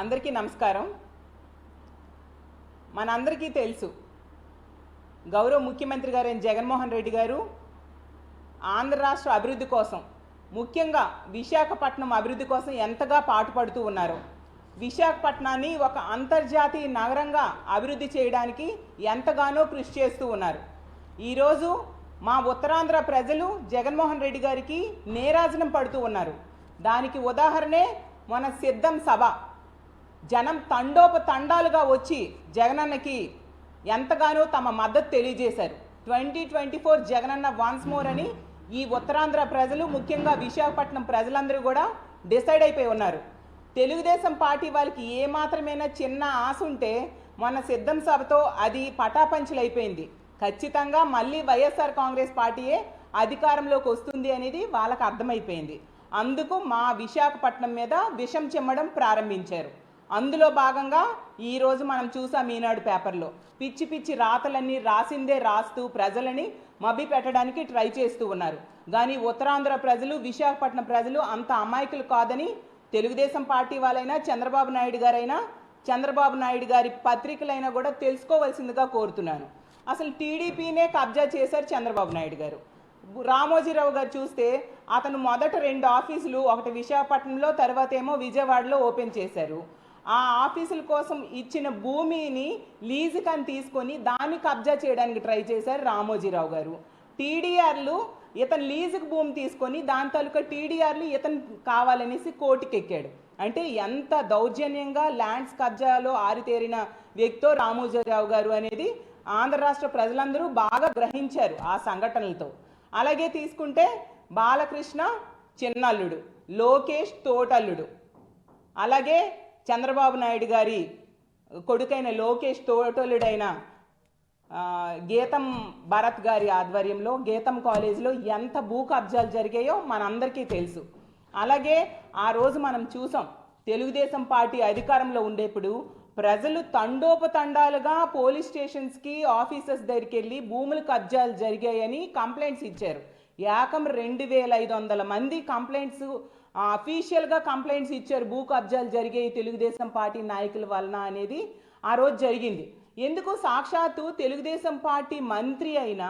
అందరికీ నమస్కారం. మనందరికీ తెలుసు గౌరవ ముఖ్యమంత్రి గారైన జగన్మోహన్ రెడ్డి గారు ఆంధ్ర రాష్ట్ర అభివృద్ధి కోసం ముఖ్యంగా విశాఖపట్నం అభివృద్ధి కోసం ఎంతగా పాటుపడుతూ ఉన్నారు. విశాఖపట్నాన్ని ఒక అంతర్జాతీయ నగరంగా అభివృద్ధి చేయడానికి ఎంతగానో కృషి చేస్తూ ఉన్నారు. ఈరోజు మా ఉత్తరాంధ్ర ప్రజలు జగన్మోహన్ రెడ్డి గారికి నేరాజనం పడుతూ ఉన్నారు. దానికి ఉదాహరణే మన సిద్ధం సభ. జనం తండోపతండాలుగా వచ్చి జగనన్నకి ఎంతగానో తమ మద్దతు తెలియజేశారు. Twenty twenty four Jagananna once more అని ఈ ఉత్తరాంధ్ర ప్రజలు ముఖ్యంగా విశాఖపట్నం ప్రజలందరూ కూడా డిసైడ్ అయిపోయి ఉన్నారు. తెలుగుదేశం పార్టీ వాళ్ళకి ఏ చిన్న ఆశ ఉంటే మొన్న సిద్ధం సభతో అది పటాపంచలైపోయింది. ఖచ్చితంగా మళ్ళీ వైఎస్ఆర్ కాంగ్రెస్ పార్టీయే అధికారంలోకి వస్తుంది అనేది వాళ్ళకు అర్థమైపోయింది. అందుకు మా విశాఖపట్నం మీద విషం చెమ్మడం ప్రారంభించారు. అందులో భాగంగా ఈరోజు మనం చూసాం ఈనాడు పేపర్లో. పిచ్చి పిచ్చి రాతలన్నీ రాసిందే రాస్తూ ప్రజలని మభి పెట్టడానికి ట్రై చేస్తూ ఉన్నారు. కానీ ఉత్తరాంధ్ర ప్రజలు విశాఖపట్నం ప్రజలు అంత అమాయకులు కాదని తెలుగుదేశం పార్టీ వాళ్ళైనా చంద్రబాబు నాయుడు గారైనా చంద్రబాబు నాయుడు గారి పత్రికలైనా కూడా తెలుసుకోవాల్సిందిగా కోరుతున్నాను అసలు టీడీపీనే కబ్జా చేశారు చంద్రబాబు నాయుడు గారు. రామోజీరావు గారు చూస్తే అతను మొదట రెండు ఆఫీసులు ఒకటి విశాఖపట్నంలో తర్వాత ఏమో విజయవాడలో ఓపెన్ చేశారు. ఆ ఆఫీసుల కోసం ఇచ్చిన భూమిని లీజుకని తీసుకొని దాన్ని కబ్జా చేయడానికి ట్రై చేశారు రామోజీరావు గారు. టీడీఆర్లు ఇతను లీజుకు భూమి తీసుకొని దాని తాలూకా టీడీఆర్లు ఇతను కావాలనేసి కోర్టుకెక్కాడు. అంటే ఎంత దౌర్జన్యంగా ల్యాండ్స్ కబ్జాలో ఆరితేరిన వ్యక్తో రామోజీరావు గారు అనేది ఆంధ్ర రాష్ట్ర ప్రజలందరూ బాగా గ్రహించారు ఆ సంఘటనలతో. అలాగే తీసుకుంటే బాలకృష్ణ చిన్నల్లుడు లోకేష్ తోటల్లుడు. అలాగే చంద్రబాబు నాయుడు గారి కొడుకైన లోకేష్ తోటోలుడైన గీతం భరత్ గారి ఆధ్వర్యంలో గీతం కాలేజీలో ఎంత భూ కబ్జాలు జరిగాయో మనందరికీ తెలుసు. అలాగే ఆ రోజు మనం చూసాం తెలుగుదేశం పార్టీ అధికారంలో ఉండేప్పుడు ప్రజలు తండోపతండాలుగా పోలీస్ స్టేషన్స్కి ఆఫీసర్స్ దగ్గరికి వెళ్ళి భూములు కబ్జాలు జరిగాయని కంప్లైంట్స్ ఇచ్చారు. ఏకం రెండు వేల ఐదు వందల మంది కంప్లైంట్స్ అఫీషియల్గా కంప్లైంట్స్ ఇచ్చారు. భూ కబ్జాలు జరిగాయి. తెలుగుదేశం పార్టీ నాయకుల వలన అనేది ఆ రోజు జరిగింది. ఎందుకు? సాక్షాత్తు తెలుగుదేశం పార్టీ మంత్రి అయిన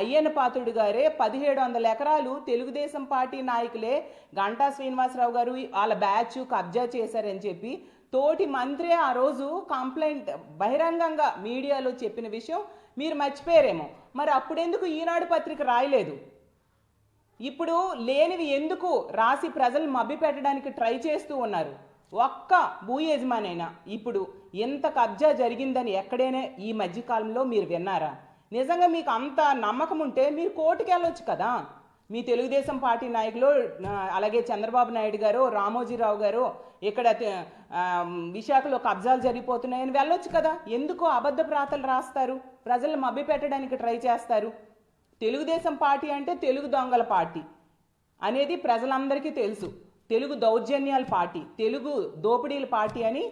అయ్యన్న పాత్రుడు గారే పదిహేడు వందల ఎకరాలు తెలుగుదేశం పార్టీ నాయకులే గంటా శ్రీనివాసరావు గారు వాళ్ళ బ్యాచ్ కబ్జా చేశారని చెప్పి తోటి మంత్రి ఆ రోజు కంప్లైంట్ బహిరంగంగా మీడియాలో చెప్పిన విషయం మీరు మర్చిపోయారేమో. మరి అప్పుడెందుకు ఈనాడు పత్రిక రాయలేదు? ఇప్పుడు లేనివి ఎందుకు రాసి ప్రజలు మభ్య పెట్టడానికి ట్రై చేస్తూ ఉన్నారు? ఒక్క భూ యజమానైనా. ఇప్పుడు ఎంత కబ్జా జరిగిందని ఎక్కడైనా ఈ మధ్యకాలంలో మీరు విన్నారా? నిజంగా మీకు అంత నమ్మకం ఉంటే మీరు కోర్టుకి వెళ్ళొచ్చు కదా? మీ తెలుగుదేశం పార్టీ నాయకులు అలాగే చంద్రబాబు నాయుడు గారు రామోజీరావు గారు ఇక్కడ విశాఖలో కబ్జాలు జరిగిపోతున్నాయని వెళ్ళొచ్చు కదా? ఎందుకు అబద్ధ ప్రాతలు రాస్తారు? ప్రజలు మభ్య పెట్టడానికి ట్రై చేస్తారు? తెలుగుదేశం పార్టీ అంటే తెలుగు దొంగల పార్టీ అనేది ప్రజలందరికీ తెలుసు. తెలుగు దౌర్జన్యాల పార్టీ తెలుగు దోపిడీల పార్టీ అని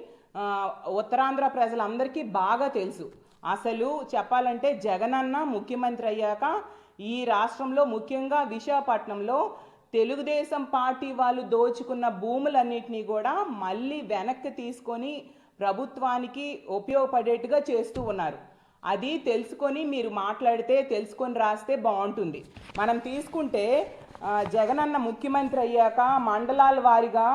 ఉత్తరాంధ్ర ప్రజలందరికీ బాగా తెలుసు. అసలు చెప్పాలంటే జగనన్న ముఖ్యమంత్రి అయ్యాక ఈ రాష్ట్రంలో ముఖ్యంగా విశాఖపట్నంలో తెలుగుదేశం పార్టీ వాళ్ళు దోచుకున్న భూములన్నింటినీ కూడా మళ్ళీ వెనక్కి తీసుకొని ప్రభుత్వానికి ఉపయోగపడేట్టుగా చేస్తూ ఉన్నారు. అది తెలుసుకొని మీరు మాట్లాడితే తెలుసుకొని రాస్తే బాగుంటుంది. మనం తీసుకుంటే జగనన్న ముఖ్యమంత్రి అయ్యాక మండలాల వారీగా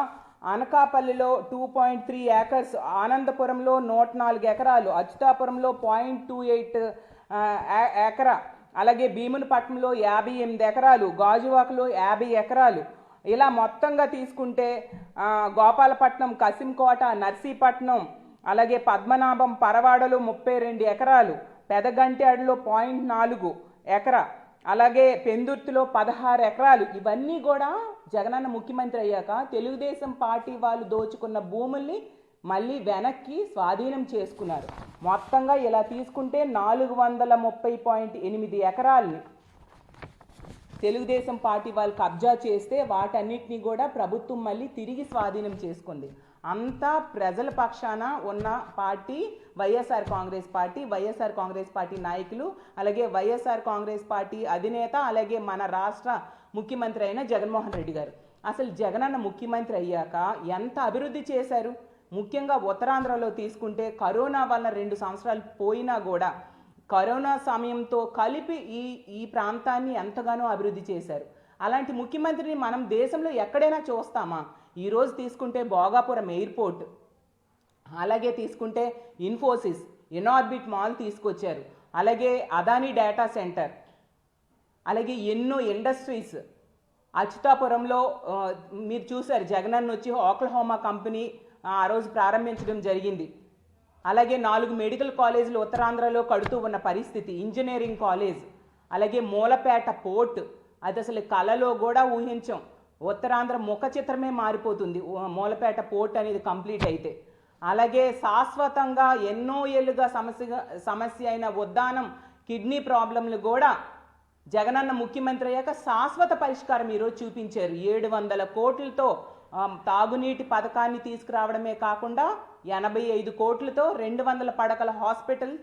అనకాపల్లిలో టూ పాయింట్ త్రీ ఏకర్స్ ఆనందపురంలో నూట నాలుగు ఎకరాలు అచ్యుతాపురంలో పాయింట్ టూ ఎయిట్ ఎకరా అలాగే భీమునిపట్నంలో యాభై ఎనిమిది ఎకరాలు గాజువాకలో యాభై ఎకరాలు. ఇలా మొత్తంగా తీసుకుంటే గోపాలపట్నం కసింకోట నర్సీపట్నం అలాగే పద్మనాభం పరవాడలో ముప్పై రెండు ఎకరాలు పెదగంటాడులో పాయింట్ నాలుగు ఎకరా అలాగే పెందుర్తిలో పదహారు ఎకరాలు. ఇవన్నీ కూడా జగనన్న ముఖ్యమంత్రి అయ్యాక తెలుగుదేశం పార్టీ వాళ్ళు దోచుకున్న భూముల్ని మళ్ళీ వెనక్కి స్వాధీనం చేసుకున్నారు. మొత్తంగా ఇలా తీసుకుంటే నాలుగు వందల ముప్పై పాయింట్ ఎనిమిది ఎకరాల్ని తెలుగుదేశం పార్టీ వాళ్ళు కబ్జా చేస్తే వాటన్నిటిని కూడా ప్రభుత్వం మళ్ళీ తిరిగి స్వాధీనం చేసుకుంది. అంతా ప్రజల పక్షాన ఉన్న party YSR Congress party YSR Congress party నాయకులు అలాగే వైఎస్ఆర్ కాంగ్రెస్ పార్టీ అధినేత అలాగే మన రాష్ట్ర ముఖ్యమంత్రి అయిన జగన్మోహన్ రెడ్డి గారు. అసలు జగనన్న ముఖ్యమంత్రి అయ్యాక ఎంత అభివృద్ధి చేశారు? ముఖ్యంగా ఉత్తరాంధ్రలో తీసుకుంటే కరోనా వల్ల రెండు సంవత్సరాలు పోయినా కూడా కరోనా సమయంతో కలిపి ఈ ఈ ప్రాంతాన్ని ఎంతగానో అభివృద్ధి చేశారు. అలాంటి ముఖ్యమంత్రిని మనం దేశంలో ఎక్కడైనా చూస్తామా? ఈరోజు తీసుకుంటే భోగాపురం ఎయిర్పోర్ట్ అలాగే తీసుకుంటే ఇన్ఫోసిస్ ఇనార్బిట్ మాల్ తీసుకొచ్చారు. అలాగే అదానీ డేటా సెంటర్ అలాగే ఎన్నో ఇండస్ట్రీస్. అచ్యుతాపురంలో మీరు చూశారు జగనన్న వచ్చి ఓక్లహోమా కంపెనీ ఆ ఆ రోజు ప్రారంభించడం జరిగింది. అలాగే నాలుగు మెడికల్ కాలేజీలు ఉత్తరాంధ్రలో కడుతూ ఉన్న పరిస్థితి ఇంజనీరింగ్ కాలేజ్ అలాగే మూలపేట పోర్ట్. అది అసలు కళలో కూడా ఊహించాం. ఉత్తరాంధ్ర ముఖ చిత్రమే మారిపోతుంది. మూలపేట పోర్ట్ అనేది కంప్లీట్ అయితే. అలాగే శాశ్వతంగా ఎన్నో ఏళ్ళుగా సమస్య సమస్య అయిన ఉద్దానం కిడ్నీ ప్రాబ్లంలు కూడా జగనన్న ముఖ్యమంత్రి అయ్యాక శాశ్వత పరిష్కారం ఈరోజు చూపించారు. ఏడు వందల కోట్లతో తాగునీటి పథకాన్ని తీసుకురావడమే కాకుండా ఎనభై ఐదు కోట్లతో రెండు వందల పడకల హాస్పిటల్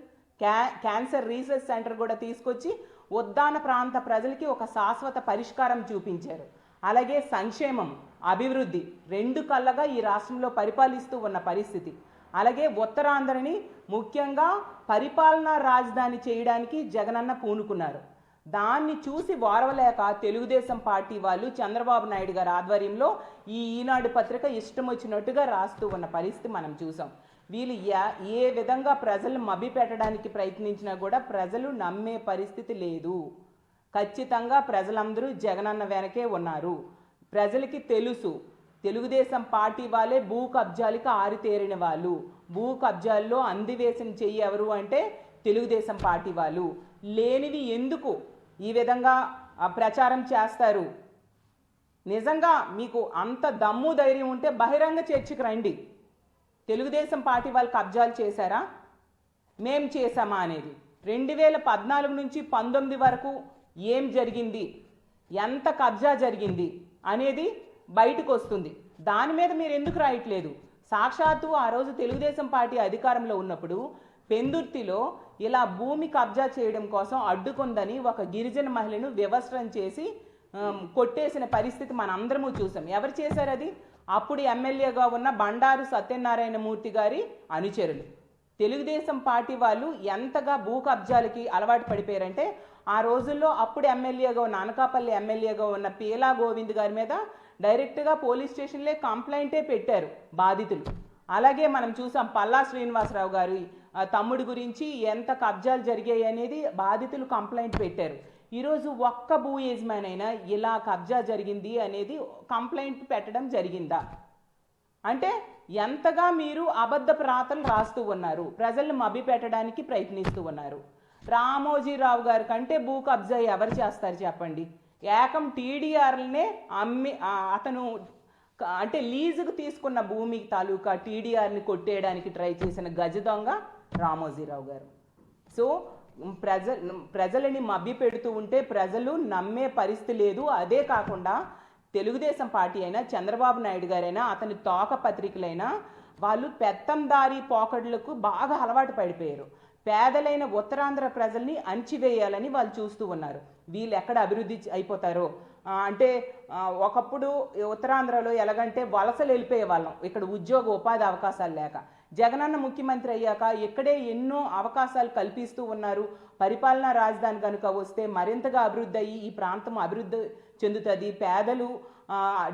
క్యా క్యాన్సర్ రీసెర్చ్ సెంటర్ కూడా తీసుకొచ్చి ఉద్దాన ప్రాంత ప్రజలకి ఒక శాశ్వత పరిష్కారం చూపించారు. అలాగే సంక్షేమం అభివృద్ధి రెండు కళ్ళగా ఈ రాష్ట్రంలో పరిపాలిస్తూ ఉన్న పరిస్థితి. అలాగే ఉత్తరాంధ్రని ముఖ్యంగా పరిపాలనా రాజధాని చేయడానికి జగనన్న పూనుకున్నారు. దాన్ని చూసి వారవలేక తెలుగుదేశం పార్టీ వాళ్ళు చంద్రబాబు నాయుడు గారి ఆధ్వర్యంలో ఈ ఈనాడు పత్రిక ఇష్టం వచ్చినట్టుగా రాస్తూ ఉన్న పరిస్థితి మనం చూసాం. వీళ్ళు ఏ విధంగా ప్రజలు మభ్యపెట్టడానికి ప్రయత్నించినా కూడా ప్రజలు నమ్మే పరిస్థితి లేదు. ఖచ్చితంగా ప్రజలందరూ జగనన్న వెనకే ఉన్నారు. ప్రజలకి తెలుసు. తెలుగుదేశం పార్టీ వాళ్ళే భూ కబ్జాలకి ఆరితేరిన వాళ్ళు. భూ కబ్జాల్లో అందివేసిన చెయ్యి ఎవరు అంటే తెలుగుదేశం పార్టీ వాళ్ళు. లేనివి ఎందుకు ఈ విధంగా ప్రచారం చేస్తారు? నిజంగా మీకు అంత దమ్ము ధైర్యం ఉంటే బహిరంగ చర్చకు రండి. తెలుగుదేశం పార్టీ వాళ్ళు కబ్జాలు చేశారా? మేం చేశామా అనేది. రెండు వేల పద్నాలుగు నుంచి పంతొమ్మిది వరకు ఏం జరిగింది? ఎంత కబ్జా జరిగింది? అనేది బయటకు వస్తుంది దాని మీద మీరు ఎందుకు రాయట్లేదు? సాక్షాత్తు ఆ రోజు తెలుగుదేశం పార్టీ అధికారంలో ఉన్నప్పుడు పెందుర్తిలో ఇలా భూమి కబ్జా చేయడం కోసం అడ్డుకుందని ఒక గిరిజన మహిళను వివస్త్రం చేసి కొట్టేసిన పరిస్థితి మనందరము చూసాం. ఎవరు చేశారు అది? అప్పుడు ఎమ్మెల్యేగా ఉన్న బండారు సత్యనారాయణ మూర్తి గారి అనుచరులు. తెలుగుదేశం పార్టీ వాళ్ళు ఎంతగా భూ కబ్జాలకి అలవాటు పడిపోయారంటే ఆ రోజుల్లో అప్పుడు ఎమ్మెల్యేగా ఉన్న అనకాపల్లి ఎమ్మెల్యేగా ఉన్న పీలా గోవింద్ గారి మీద డైరెక్ట్గా పోలీస్ స్టేషన్లే కంప్లైంటే పెట్టారు బాధితులు. అలాగే మనం చూసాం పల్లా శ్రీనివాసరావు గారి తమ్ముడి గురించి ఎంత కబ్జాలు జరిగాయి అనేది బాధితులు కంప్లైంట్ పెట్టారు. ఈరోజు ఒక్క భూ యజమాని అయినా ఇలా కబ్జా జరిగింది అనేది కంప్లైంట్ పెట్టడం జరిగిందా? అంటే ఎంతగా మీరు అబద్ధ ప్రాతలు రాస్తూ ఉన్నారు ప్రజలను మభ్యపెట్టడానికి ప్రయత్నిస్తూ ఉన్నారు. రామోజీరావు గారి కంటే భూ కబ్జా ఎవరు చేస్తారు చెప్పండి? ఏకం టీడీఆర్లనే అమ్మి అతను అంటే లీజుకు తీసుకున్న భూమి తాలూకా టీడీఆర్ని కొట్టేయడానికి ట్రై చేసిన గజ దొంగ రామోజీరావు గారు. సో ప్రజ ప్రజలని మభ్యపెడుతూ ఉంటే ప్రజలు నమ్మే పరిస్థితి లేదు. అదే కాకుండా తెలుగుదేశం పార్టీ అయినా చంద్రబాబు నాయుడు గారైనా అతని తోక పత్రికలైనా వాళ్ళు పెత్తందారి పోకడ్లకు బాగా అలవాటు పడిపోయారు. పేదలైన ఉత్తరాంధ్ర ప్రజల్ని అణచివేయాలని వాళ్ళు చూస్తూ ఉన్నారు. వీళ్ళు ఎక్కడ అభివృద్ధి అయిపోతారో? అంటే ఒకప్పుడు ఉత్తరాంధ్రలో ఎలాగంటే వలసలు వెళ్ళిపోయే వాళ్ళం ఇక్కడ ఉద్యోగ ఉపాధి అవకాశాలు లేక. జగనన్న ముఖ్యమంత్రి అయ్యాక ఇక్కడే ఎన్నో అవకాశాలు కల్పిస్తూ ఉన్నారు. పరిపాలనా రాజధాని కనుక వస్తే మరింతగా అభివృద్ధి అయ్యి ఈ ప్రాంతం అభివృద్ధి చెందుతుంది. పేదలు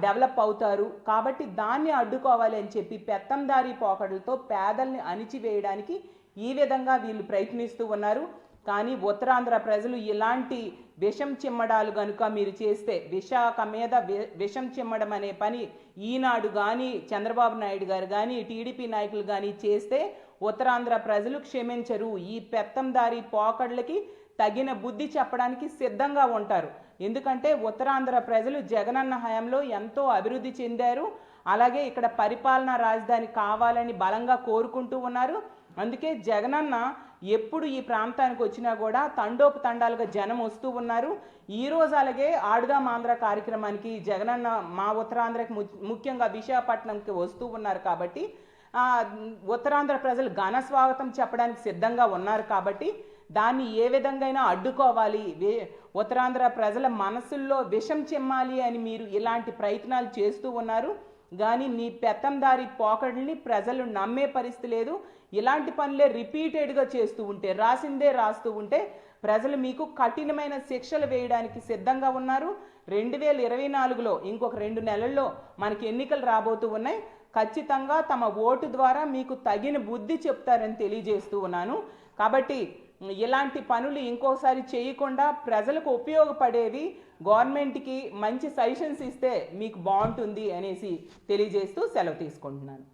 డెవలప్ అవుతారు. కాబట్టి దాన్ని అడ్డుకోవాలి అని చెప్పి పెత్తందారీ పోకడలతో పేదల్ని అణిచివేయడానికి ఈ విధంగా వీళ్ళు ప్రయత్నిస్తూ ఉన్నారు. కానీ ఉత్తరాంధ్ర ప్రజలు ఇలాంటి విషం చిమ్మడాలు కనుక మీరు చేస్తే విశాఖ మీద వి- విషం చిమ్మడం అనే పని ఈనాడు కానీ చంద్రబాబు నాయుడు గారు కానీ టీడీపీ నాయకులు కానీ చేస్తే ఉత్తరాంధ్ర ప్రజలు క్షమించరు. ఈ పెత్తందారి పోకడ్లకి తగిన బుద్ధి చెప్పడానికి సిద్ధంగా ఉంటారు. ఎందుకంటే ఉత్తరాంధ్ర ప్రజలు జగనన్న హయాంలో ఎంతో అభివృద్ధి చెందారు. అలాగే ఇక్కడ పరిపాలనా రాజధాని కావాలని బలంగా కోరుకుంటూ ఉన్నారు. అందుకే జగనన్న ఎప్పుడు ఈ ప్రాంతానికి వచ్చినా కూడా తండోపు తండాలుగా జనం వస్తూ ఉన్నారు. ఈ రోజు అలాగే ఆడుగా మాంధ్ర కార్యక్రమానికి జగనన్న మా ఉత్తరాంధ్రకి ముఖ్యంగా విశాఖపట్నంకి వస్తూ ఉన్నారు కాబట్టి ఉత్తరాంధ్ర ప్రజలు ఘన స్వాగతం చెప్పడానికి సిద్ధంగా ఉన్నారు కాబట్టి దాన్ని ఏ విధంగా అడ్డుకోవాలి. ఉత్తరాంధ్ర ప్రజల మనసుల్లో విషం చెమ్మాలి అని మీరు ఇలాంటి ప్రయత్నాలు చేస్తూ ఉన్నారు. కానీ నీ పెత్తందారి పోకడల్ని ప్రజలు నమ్మే పరిస్థితి లేదు. ఇలాంటి పనులే రిపీటెడ్గా చేస్తూ ఉంటే రాసిందే రాస్తూ ఉంటే ప్రజలు మీకు కఠినమైన శిక్షలు వేయడానికి సిద్ధంగా ఉన్నారు. రెండు వేల ఇరవై నాలుగులో ఇంకొక రెండు నెలల్లో మనకి ఎన్నికలు రాబోతూ ఉన్నాయి. ఖచ్చితంగా తమ ఓటు ద్వారా మీకు తగిన బుద్ధి చెప్తారని తెలియజేస్తూ ఉన్నాను. కాబట్టి ఇలాంటి పనులు ఇంకోసారి చేయకుండా ప్రజలకు ఉపయోగపడేవి గవర్నమెంట్కి మంచి సజెషన్స్ ఇస్తే మీకు బాగుంటుంది అనేసి తెలియజేస్తూ సెలవు తీసుకుంటున్నాను.